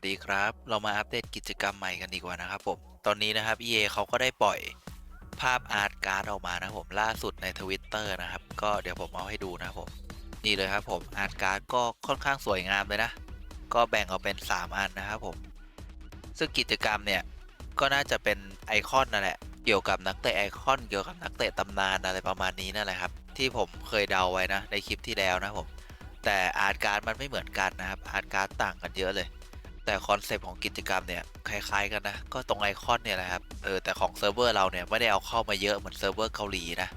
วัสดีครับ เรามาอัปเดตกิจกรรมใหม่กันดีกว่านะครับผม ตอนนี้นะครับ EA เขาก็ได้ปล่อยภาพอาร์ตการ์ดออกมานะผมล่าสุดในทวิตเตอร์นะครับ ก็เดี๋ยวผมเอาให้ดูนะครับผม นี่เลยครับผมอาร์ตการ์ดก็ค่อนข้างสวยงามเลยนะ ก็แบ่งออกเป็น 3 อันนะครับผม ซึ่งกิจกรรมเนี่ย ก็น่าจะเป็นไอคอนนั่นแหละ เกี่ยวกับนักเตะไอคอนเกี่ยวกับนักเตะตำนานอะไรประมาณนี้นั่นแหละครับ ที่ผมเคยเดาไว้นะในคลิปที่แล้วนะครับผม แต่อาร์ตการ์ดมันไม่เหมือนกันนะครับอาร์ตการ์ดต่างกันเยอะเลย แต่คอนเซปต์ของกิจกรรมเนี่ยคล้ายๆกันนะ ก็ตรงไอคอนเนี่ยแหละครับ เออแต่ของเซิร์ฟเวอร์เราเนี่ยไม่ได้เอาเข้ามาเยอะเหมือนเซิร์ฟเวอร์เกาหลีนะ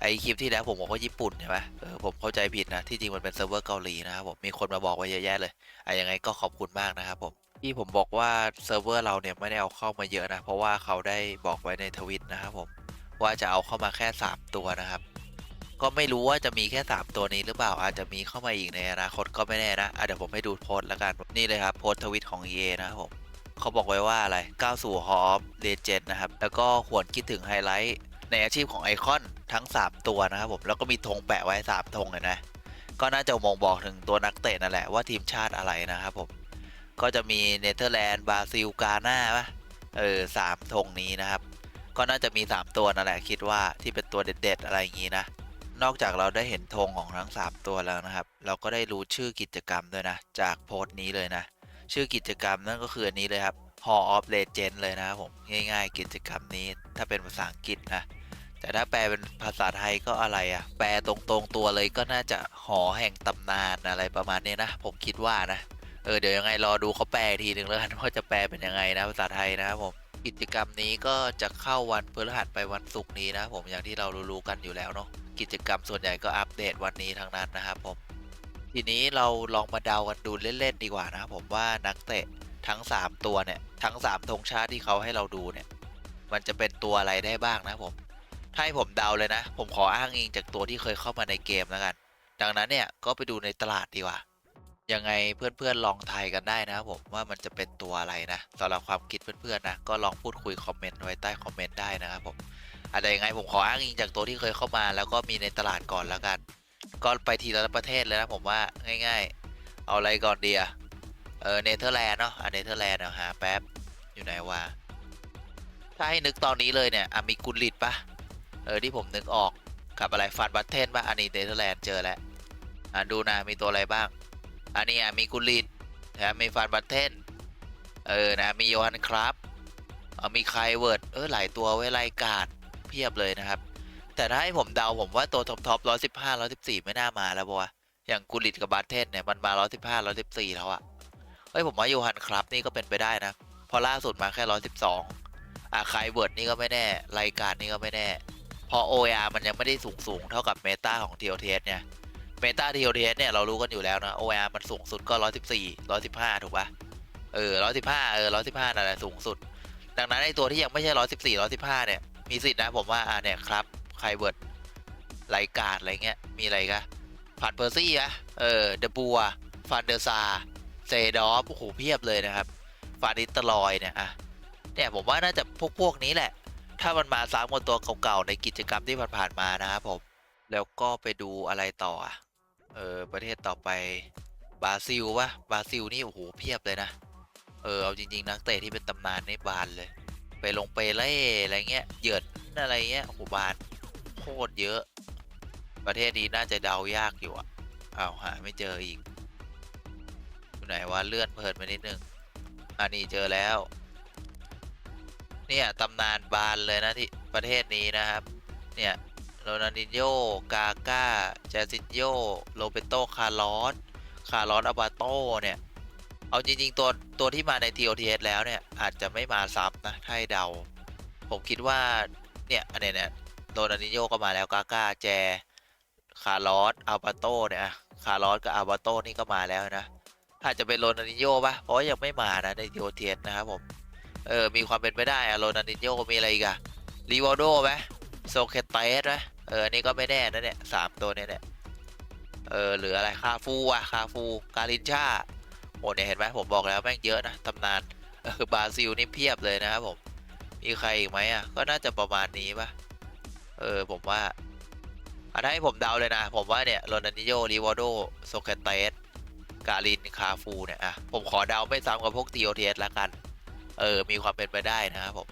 ไอคลิปที่แล้วผมบอกว่าญี่ปุ่นใช่ไหมเออผมเข้าใจผิดนะ ที่จริงมันเป็นเซิร์ฟเวอร์เกาหลีนะครับผมมีคนมาบอกไว้เยอะแยะเลยไอยังไงก็ขอบคุณมากนะครับผมที่ผมบอกว่าเซิร์ฟเวอร์เราเนี่ยไม่ได้เอาเข้ามาเยอะนะเพราะว่าเขาได้บอกไว้ในทวิตนะครับผมว่าจะเอาเข้ามาแค่ 3 ตัวนะครับ ก็ไม่รู้ว่าจะมีแค่ 3 ตัวนี้หรือเปล่าอาจจะมีเข้ามาอีกในอนาคตก็ไม่แน่นะอะเดี๋ยวผมให้ดูโพสต์แล้วกันนี่เลยครับโพสต์ทวิตของ EA นะครับผมเขาบอกไว้ว่าอะไรก้าวสู่ฮอปเลเจนนะครับ แล้วก็หวนคิดถึงไฮไลท์ในอาชีพของไอคอนทั้ง 3 ตัวนะครับผมแล้วก็มีธงแปะไว้ 3ธงเลยนะ ก็น่าจะมองบอกถึงตัวนักเตะนั่นแหละว่าทีมชาติอะไรนะครับผมก็จะมีเนเธอร์แลนด์บราซิลกาหน้าปะเออสามธงนี้นะครับ ก็น่าจะมี 3 ตัวนั่นแหละคิดว่าที่เป็นตัวเด็ด ๆ อะไรอย่างนี้นะ นอกจากเราได้เห็นธงของทั้ง 3 ตัวแล้วนะครับ เราก็ได้รู้ชื่อกิจกรรมด้วยนะ จากโพสต์นี้เลยนะ ชื่อกิจกรรมนั่นก็คืออันนี้เลยครับ Hall of Legend เลยนะครับผมง่าย ๆ กิจกรรมนี้ถ้าเป็นภาษาอังกฤษนะ แต่ถ้าแปลเป็นภาษาไทยก็อะไรอะแปลตรงๆตัวเลยก็น่าจะหอแห่งตำนานอะไรประมาณนี้นะ ผมคิดว่านะเออเดี๋ยวยังไงรอดูเขาแปลทีหนึ่งแล้วกันว่าจะแปลเป็นยังไงนะภาษาไทยนะครับผม กิจกรรมนี้ก็จะเข้าวันพฤหัสไปวันศุกร์นี้นะผมอย่างที่เรารู้ๆกันอยู่แล้วเนาะกิจกรรมส่วนใหญ่ก็อัปเดตวันนี้ทั้งนั้นนะครับผมทีนี้เราลองมาเดากันดูเล่นๆดีกว่านะครับผมว่านักเตะทั้ง 3 ตัวเนี่ยทั้ง3ธงชาติที่เขาให้เราดูเนี่ยมันจะเป็นตัวอะไรได้บ้างนะผมถ้าให้ผมเดาเลยนะ ผมขออ้างอิงจากตัวที่เคยเข้ามาในเกมแล้วกัน ดังนั้นเนี่ยก็ไปดูในตลาดดีกว่า ยังไงเพื่อนๆลองทายกันได้นะครับผมว่ามันจะเป็นตัวอะไรนะสำหรับความคิดเพื่อนๆนะก็ลองพูดคุยคอมเมนต์ไว้ใต้คอมเมนต์ได้นะครับผมอะไรยังไงผมขออ้างอิงจากตัวที่เคยเข้ามา แล้วก็มีในตลาดก่อนแล้วกันก็ไปทีละประเทศเลยนะผมว่าง่าย ๆ เอาอะไรก่อนดีอะเออเนเธอร์แลนด์เนาะอะเนเธอร์แลนด์เนาะหาแป๊บอยู่ไหนวะถ้าให้นึกตอนนี้เลยเนี่ยอะมีกุลลิตปะเออที่ผมนึกออกกับอะไรฟันบัตเทนปะอันนี้เนเธอร์แลนด์เจอแล้วอะดูนะมีตัวอะไรบ้าง อันนี้มีกุลิตนะมีฟานบัตเทนเออนะมีโยฮันครับมีไคลเวิร์ดเออหลายตัวไว้ไล่กาดเพียบเลยนะครับ แต่ถ้าให้ผมเดาผมว่าตัวท็อปท็อปร้อยสิบห้าร้อยสิบสี่ไม่น่ามาแล้วปะวะอย่างกุลิตกับบัตเทนเนี่ยมันมาร้อยสิบห้าร้อยสิบสี่แล้วอะเฮ้ยผมว่าโยฮันครับนี่ก็เป็นไปได้นะเพอล่าสุดมาแค่ร้อยสิบสองอะไคเวิร์ดนี่ก็ไม่แน่ไลการนี่ก็ไม่แน่เพอ OAR มันยังไม่ได้สูงสูงเท่ากับเมตาของ TOTS เนี่ย เมตาทีโอเทสเนี่ยเรารู้กันอยู่แล้วนะ OR มันสูงสุดก็ 114 115 ถูกปะเออ 115 เออ 115นั่นแหละสูงสุด ดังนั้นไอตัวที่ยังไม่ใช่ 114 115 เนี่ย มีสิทธินะผมว่า อ่าเนี่ยครับไคเวิร์ดไลการ์ดอะไรเงี้ย มีอะไรกันผ่านเพอร์ซี่อะเออ เดบัว ฟันเดอร์ซา เซดอฟ โอ้โห เพียบเลยนะครับฟานิตลอยเนี่ยอะเนี่ยผมว่าน่าจะพวกพวกนี้แหละ ถ้ามันมาซ้ำกับตัวเก่าๆในกิจกรรมที่ผ่านๆมานะครับผม แล้วก็ไปดูอะไรต่ออะ เออประเทศต่อไปบราซิลวะบราซิลนี่โอ้โหเพียบเลยนะเออเอาจริง ๆ นักเตะที่เป็นตำนานนี่บานเลย ไปลงเปเล่อะไรเงี้ยเหยินอะไรเงี้ยโอ้โหบานโคตรเยอะ ประเทศนี้น่าจะเดายากอยู่อะเอาหาไม่เจออีกอยู่ไหนว่าเลื่อนเพลินไปนิดนึงอันนี้เจอแล้ว เนี่ยตำนานบานเลยนะที่ประเทศนี้นะครับ เนี่ย โรนัลดินโญ่กาก้าแจซินโยโรเบโตคาร์ลอสคาร์ลอสอาบาโตเนี่ย เอาจริง ๆ ตัวตัวที่มาใน TOTS แล้วเนี่ย อาจจะไม่มาซ้ำนะถ้าให้เดา ผมคิดว่า เนี่ย อันเนี้ยเนี่ยโรนัลดินโยก็มาแล้วกาก้าแจคาร์ลอสอัลบาโตเนี่ยคาร์ลอสกับอัลบาโตนี่ก็มาแล้วนะอาจจะเป็นโรนัลดินโยปะเพราะยังไม่มานะใน TOTS นะครับผมเออ มีความเป็นไปได้อะโรนัลดินโยมีอะไรอีกอะรีวอลโดไหมโซเคตเตสไหม เออ นี่ก็ไม่แน่นะเนี่ยสามตัวเนี่ยเนี่ยเออหรืออะไรคาฟูอะคาฟู การินชาโอ้เนี่ยเห็นไหมผมบอกแล้วแม่งเยอะนะตำนานเออบราซิลนี่เพียบเลยนะครับผม มีใครอีกไหมอะก็น่าจะประมาณนี้ปะเออผมว่าอะถ้าให้ผมเดาเลยนะ ผมว่าเนี่ยโรนัลดิโยริวอโดโซเคเตสการินคาฟูเนี่ยอะผมขอเดาไม่ซ้ำกับพวกทีโอเทสละกัน เออ มีความเป็นไปได้นะครับผม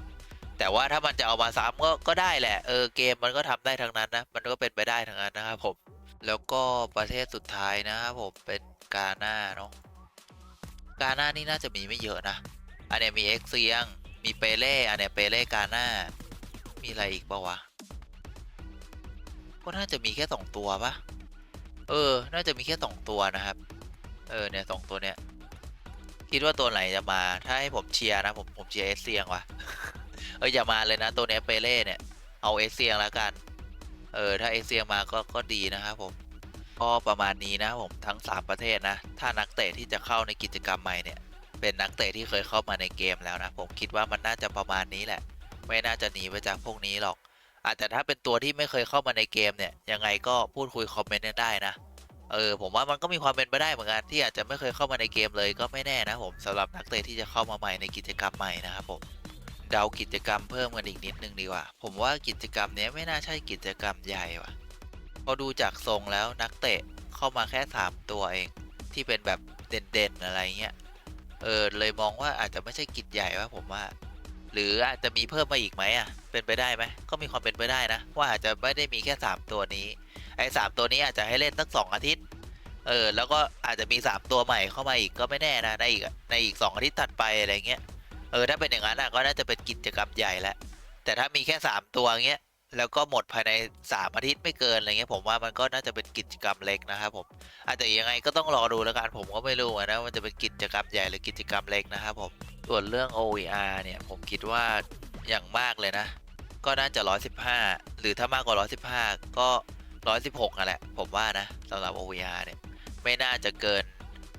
แต่ว่าถ้ามันจะเอามาซ้ำก็ก็ได้แหละเออเกมมันก็ทำได้ทั้งนั้นนะมันก็เป็นไปได้ทั้งนั้นนะครับผมแล้วก็ประเทศสุดท้ายนะครับผมเป็นกาหน้าเนาะกาหน้านี่น่าจะมีไม่เยอะนะอันเนี้ยมีเอ็กเซียงมีเปเล่อันเนี้ยเปเล่กาหน้ามีอะไรอีกปะวะก็น่าจะมีแค่สองตัวปะเออ น่าจะมีแค่สองตัวนะครับ เออเนี่ยสองตัวเนี้ยคิดว่าตัวไหนจะมา ถ้าให้ผมเชียร์นะผมผมเชียร์เอสเซียงว่ะ อออย่ามาเลยนะตัวเนี้ยเปเล่เนี่ย เอาเอเซียงแล้วกัน เออถ้าเอเซียงมาก็ก็ดีนะครับผมก็ประมาณนี้นะผมทั้ง 3 ประเทศนะ ถ้านักเตะที่จะเข้าในกิจกรรมใหม่เนี่ย เป็นนักเตะที่เคยเข้ามาในเกมแล้วนะ ผมคิดว่ามันน่าจะประมาณนี้แหละ ไม่น่าจะหนีไปจากพวกนี้หรอก อาจจะถ้าเป็นตัวที่ไม่เคยเข้ามาในเกมเนี่ย ยังไงก็พูดคุยคอมเมนต์กันได้นะ เออผมว่ามันก็มีความเป็นไปได้เหมือนกันที่อาจจะไม่เคยเข้ามาในเกมเลยก็ไม่แน่นะผมสำหรับนักเตะที่จะเข้ามาใหม่ในกิจกรรมใหม่นะครับผม เดากิจกรรมเพิ่มกันอีกนิดนึงดีกว่า ผมว่ากิจกรรมนี้ไม่น่าใช่กิจกรรมใหญ่ว่ะ พอดูจากทรงแล้วนักเตะเข้ามาแค่ 3 ตัวเอง ที่เป็นแบบเด่นๆอะไรเงี้ย เออเลยมองว่าอาจจะไม่ใช่กิจใหญ่ว่าผมว่า หรืออาจจะมีเพิ่มมาอีกไหมอะ เป็นไปได้ไหม ก็มีความเป็นไปได้นะ ว่าอาจจะไม่ได้มีแค่ 3 ตัวนี้ ไอ้สามตัวนี้อาจจะให้เล่นตั้งสองอาทิตย์ เออ แล้วก็อาจจะมีสามตัวใหม่เข้ามาอีกก็ไม่แน่นะในอีกในอีกสองอาทิตย์ถัดไปอะไรเงี้ย เออถ้าเป็นอย่างนั้นอะก็น่าจะเป็นกิจกรรมใหญ่แล้วแต่ถ้ามีแค่สามตัวเงี้ยแล้วก็หมดภายในสามอาทิตย์ไม่เกินอะไรเงี้ยผมว่ามันก็น่าจะเป็นกิจกรรมเล็กนะครับผมอาจจะยังไงก็ต้องรอดูแล้วกันผมก็ไม่รู้นะมันจะเป็นกิจกรรมใหญ่หรือกิจกรรมเล็กนะครับผมส่วนเรื่อง OER เนี่ยผมคิดว่าอย่างมากเลยนะ ก็น่าจะ 115 หรือถ้ามากกว่า 115 ก็ 116นั่นแหละผมว่านะสำหรับ OER เนี่ยไม่น่าจะเกิน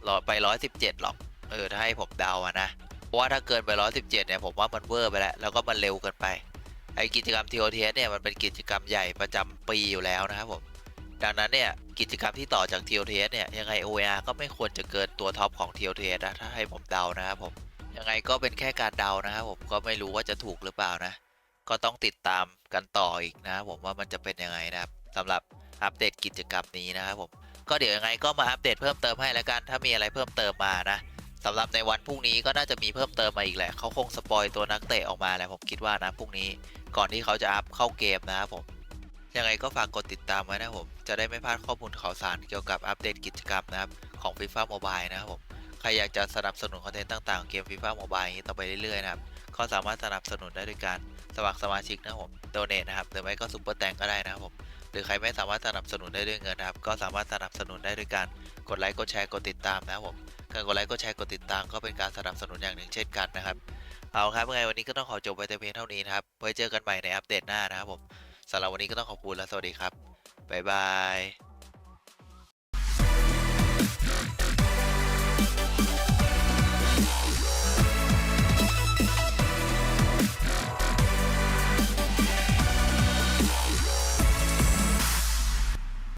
ร้อยไป 117 หรอกเออถ้าให้ผมเดาอะนะ ราะว่าถ้าเกินไป117เจ็ดเนี่ยผมว่ามันเวอร์ไปแล้ว แล้วก็มันเร็วเกินไป ไอกิจกรรม TOTS เนี่ยมันเป็นกิจกรรมใหญ่ประจำปีอยู่แล้วนะครับผม ดังนั้นเนี่ยกิจกรรมที่ต่อจาก TOTS เนี่ยยังไง OER ก็ไม่ควรจะเกินตัวท็อปของ TOTS นะถ้าให้ผมเดานะครับผม ยังไงก็เป็นแค่การเดานะครับผมก็ไม่รู้ว่าจะถูกหรือเปล่านะ ก็ต้องติดตามกันต่ออีกนะครับผมว่ามันจะเป็นยังไงนะครับสำหรับอัปเดตกิจกรรมนี้นะครับผมก็เดี๋ยวยังไงก็มาอัปเดตเพิ่มเติมให้แล้วกัน ถ้ามีอะไรเพิ่มเติมมานะ สำหรับในวันพรุ่งนี้ก็น่าจะมีเพิ่มเติมมาอีกแหละเขาคงสปอยตัวนักเตะออกมาแหละผมคิดว่านะพรุ่งนี้ก่อนที่เขาจะอัพเข้าเกมนะครับผมยังไงก็ฝากกดติดตามไว้นะผม จะได้ไม่พลาดข้อมูลข่าวสารเกี่ยวกับอัปเดตกิจกรรมนะครับ ของ FIFA Mobile นะครับผม ใครอยากจะสนับสนุนคอนเทนต์ต่างๆของเกม FIFA Mobile อย่างนี้ต่อไปเรื่อยๆนะครับ ก็สามารถสนับสนุนได้ด้วยการสมัครสมาชิกนะครับผมโดเนทนะครับ หรือไม่ก็ซุปเปอร์แตงก็ได้นะครับผม หรือใครไม่สามารถสนับสนุนได้ด้วยเงินนะครับ ก็สามารถสนับสนุนได้ด้วยการกดไลค์ กดแชร์ กดติดตามนะครับผม การกดไลค์กดแชร์กดติดตามก็เป็นการสนับสนุนอย่างหนึ่งเช่นกันนะครับ เอาครับยังไงวันนี้ก็ต้องขอจบไปแต่เพียงเท่านี้นะครับ ไว้เจอกันใหม่ในอัปเดตหน้านะครับผมสำหรับวันนี้ก็ต้องขอบคุณและสวัสดีครับบ๊ายบาย